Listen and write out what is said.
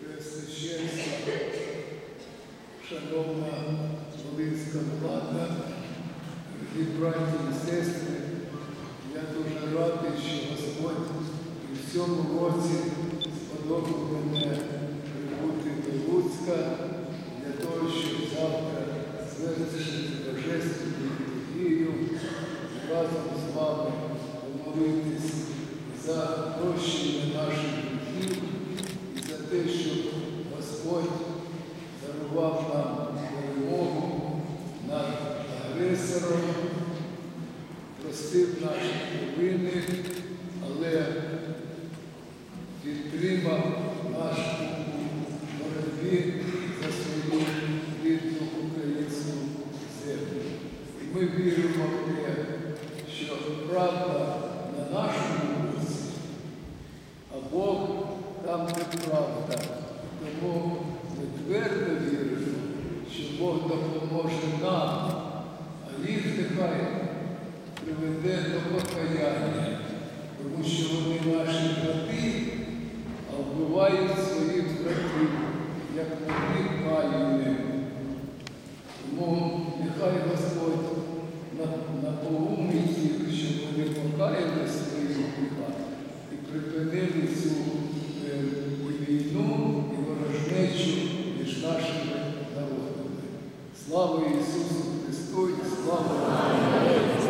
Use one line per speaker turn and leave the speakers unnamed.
Пресвященство, шановна Волинська влада, браті і я дуже радий, що Господь у цьому році сподобав Господь дарував нам перемогу над агресором, простив наші провини, але підтримав наш у боротьбі за свою рідну українську землю. І ми віримо в те, що правда на нашому боці, а Бог там де правда. Тому ми твердо віримо, що Бог допоможе нам, а їх нехай приведе до покаяння, тому що вони наші брати, а вбивають своїх братів, як вони каліни. Тому нехай Господь напоумить їх, щоб вони покаяли своїх гріха і припинили цю. славу Ісусу Христу і славу.